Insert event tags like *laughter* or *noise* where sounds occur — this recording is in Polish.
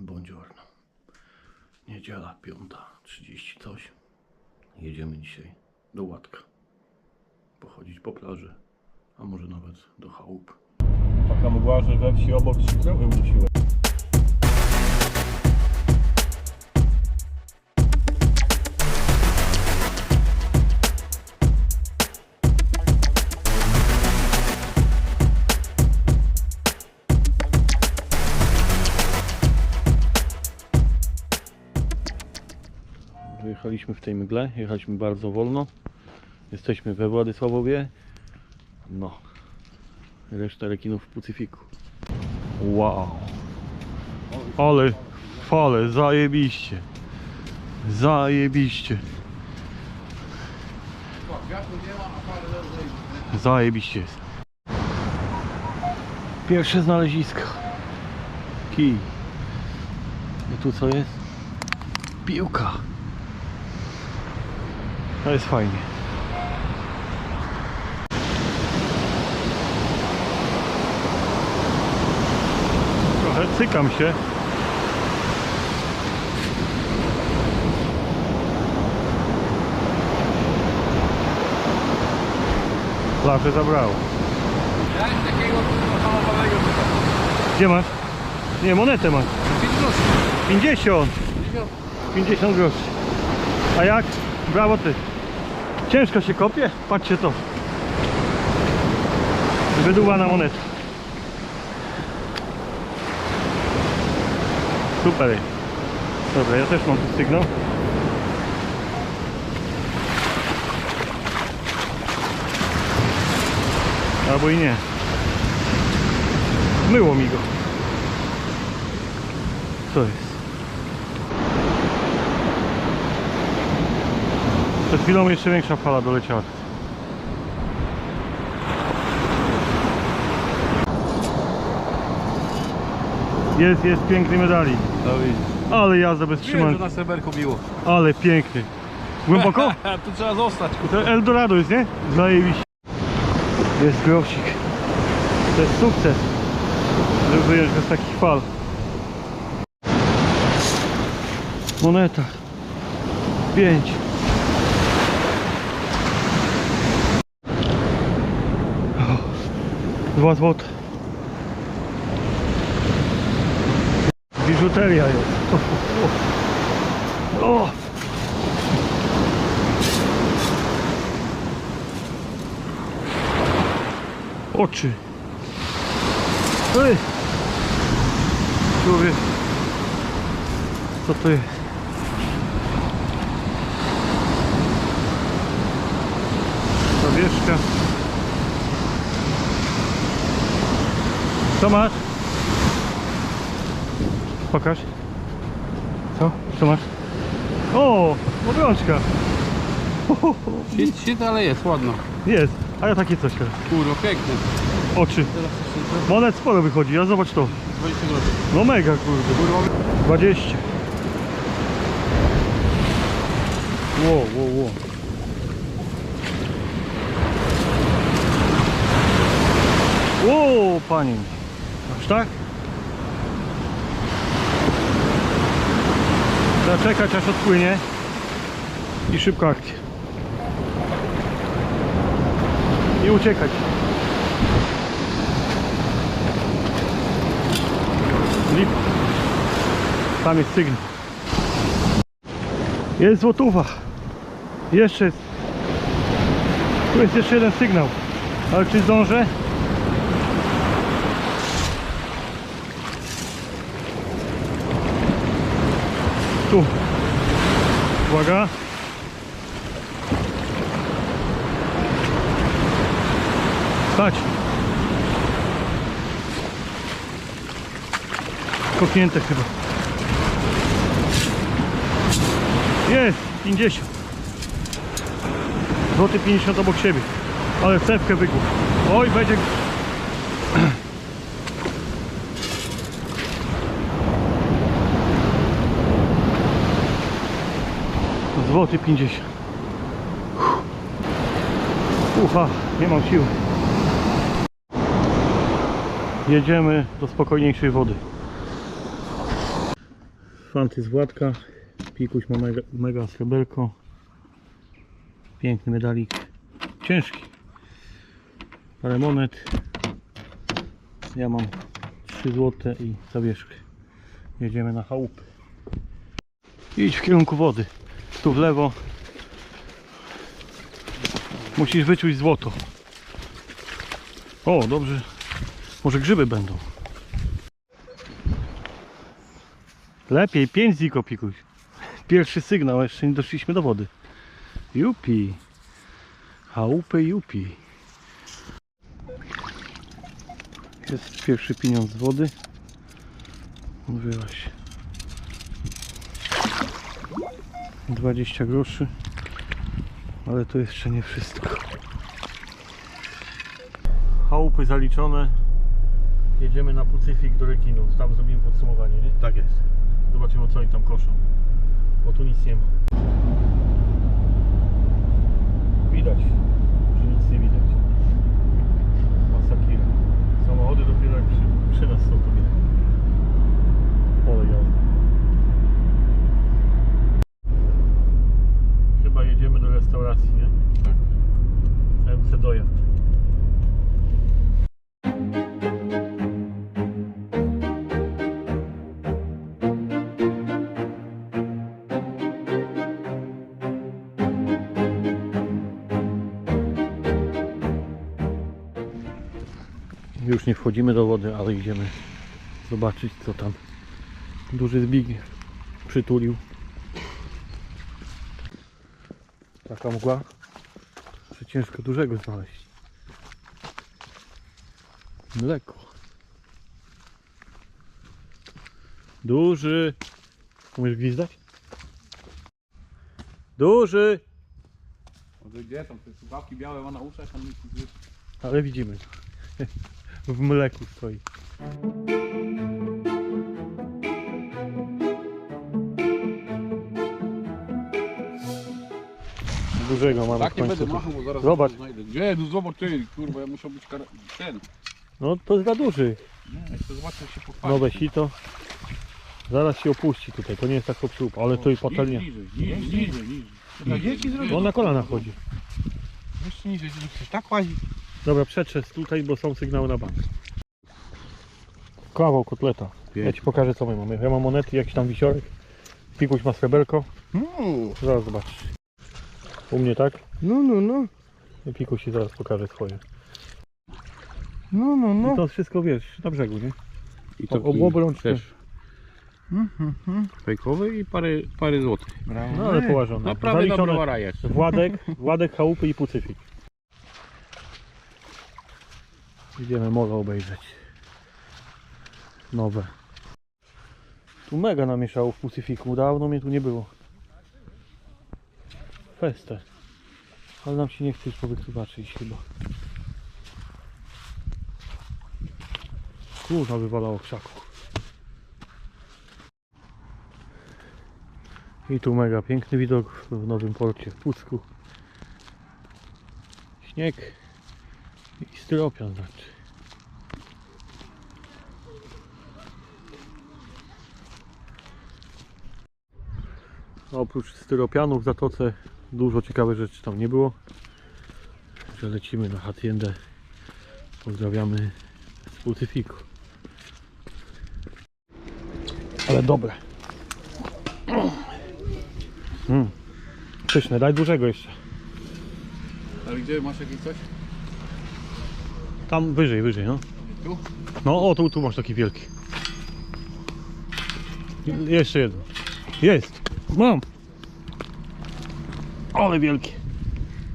Buongiorno. Niedziela, piąta, 30 coś. Jedziemy dzisiaj do Łatka. Pochodzić po plaży, a może nawet do chałup. Taka mgła, że we wsi obok trzy krowy musiły. Jechaliśmy w tej mgle, jechaliśmy bardzo wolno. Jesteśmy we Władysławowie. No, reszta rekinów w Pacyfiku. Wow. Ale fale, zajebiście. Zajebiście. Zajebiście jest. Pierwsze znalezisko. Kij. I tu co jest? Piłka. To jest fajnie. Trochę cykam się. Plażę zabrało. Gdzie masz? Nie, monetę masz. 50. 50 groszy. A jak? Brawo ty. Ciężko się kopie? Patrzcie to. Wydłuwana moneta. Super. Dobra, ja też mam tu sygnał. Albo i nie. Myło mi go. Co jest? Przed chwilą jeszcze większa fala doleciała. Jest, jest piękny medali. To widzisz. Ale jazda bez trzymanki. na serwerku biło. Ale piękny. Głęboko? *laughs* tu trzeba zostać. To Eldorado jest, nie? Zajebiście. Jest grosik. To jest sukces. Żeby wyjąć bez takich fal. Moneta. 5. 2 zł biżuteria jest o, o. o. oczy Ej. człowiek co to jest zawieszka Co masz? Pokaż. Co? Co masz? O! Obrączka. Shit, shit, ale jest, ładno. Jest. A ja takie coś. teraz. Kurwa, piękny. Oczy. Teraz jeszcze Monet sporo wychodzi, a zobacz to. 20 groszy. No mega kurde. Kurwa, 20. Wow, wow, wow. Wow, pani. Aż tak? Trzeba czekać aż odpłynie i szybko akcja. I uciekać. Lip. Tam jest sygnał. Jest złotówa. Jeszcze jest. Tu jest jeszcze jeden sygnał. Ale czy zdążę? Tu. Uwaga. Stać. Kopnięte chyba. Jest, 50. Złoty 50 obok siebie. Ale cewkę wygłup. Oj, będzie... Złoty 50. Uff. Ufa, nie mam siły. Jedziemy do spokojniejszej wody. Fanty z Władka. Pikuś ma mega, mega. Piękny medalik. Ciężki. Parę monet. Ja mam 3 złote i zawieszkę. Jedziemy na chałupy. Idź w kierunku wody. Tu w lewo. Musisz wyczuć złoto. O, dobrze. Może grzyby będą. Lepiej, 5 ziko pikuś. Pierwszy sygnał, jeszcze nie doszliśmy do wody. Jupi. Chałupy jupi. Jest pierwszy pieniądz z wody. Mówiła się. 20 groszy. Ale to jeszcze nie wszystko. Chałupy zaliczone. Jedziemy na Pacyfik do rekinu. Tam zrobimy podsumowanie, nie? Tak jest. Zobaczymy co oni tam koszą. Bo tu nic nie ma. Widać, Już nie wchodzimy do wody, ale idziemy zobaczyć co tam duży Zbigniew przytulił. Taka mgła, że ciężko dużego znaleźć. Mleko. Duży. Umiesz gwizdać? Duży! Gdzie tam te słuchawki białe ma na uszach, Ale widzimy. W mleku stoi. Dużego mamy Tak w nie końcu. będę machał, bo zaraz Zobacz. znajdę. Gdzie? No zobacz ty, kurwa, ja musiał być kar... ten. No to za duży. Nie, jeszcze zobaczę jak się pochwali. Nowe sito. Zaraz się opuści tutaj. To nie jest tak obsłup, ale to i patelnia. Niżej, niżej, niżej, niżej. niżej. No na kolana chodzi. Jeszcze niżej, że chcesz tak łazić. Dobra, przetrzeć tutaj, bo są sygnały na bank. Kawał kotleta. Ja ci pokażę co my mamy. Ja mam monety, jakiś tam wisiorek. Pikuś ma sreberko. Zaraz zobaczysz. U mnie tak? No, no, no. I Pikuś ci zaraz pokaże swoje. No, no, I to wszystko wiesz, na brzegu, nie? I O- obrączkę. też. Fejkowy i parę, parę złotych. No ale położone. Naprawdę dobra jest. Władek, Władek, Chałupy i Pacyfik. Idziemy molo obejrzeć. Nowe. Tu mega namieszało w Pacyfiku. Dawno mnie tu nie było. Festę. Ale nam się nie chce już powytłumaczyć chyba. Kurwa wywalało krzaków. I tu mega piękny widok w Nowym Porcie w Pucku. Śnieg i styropian znaczy. Oprócz styropianu w Zatoce dużo ciekawych rzeczy tam nie było. Że lecimy na Haciendę. Pozdrawiamy z Pacyfiku. Ale dobre. Mm. Pyszne, daj dużego jeszcze. Ale gdzie masz jakieś coś? Tam wyżej, wyżej, no. Tu? No, o, tu, tu masz taki wielki. Jeszcze jeden. Jest. Mam. Ale wielki.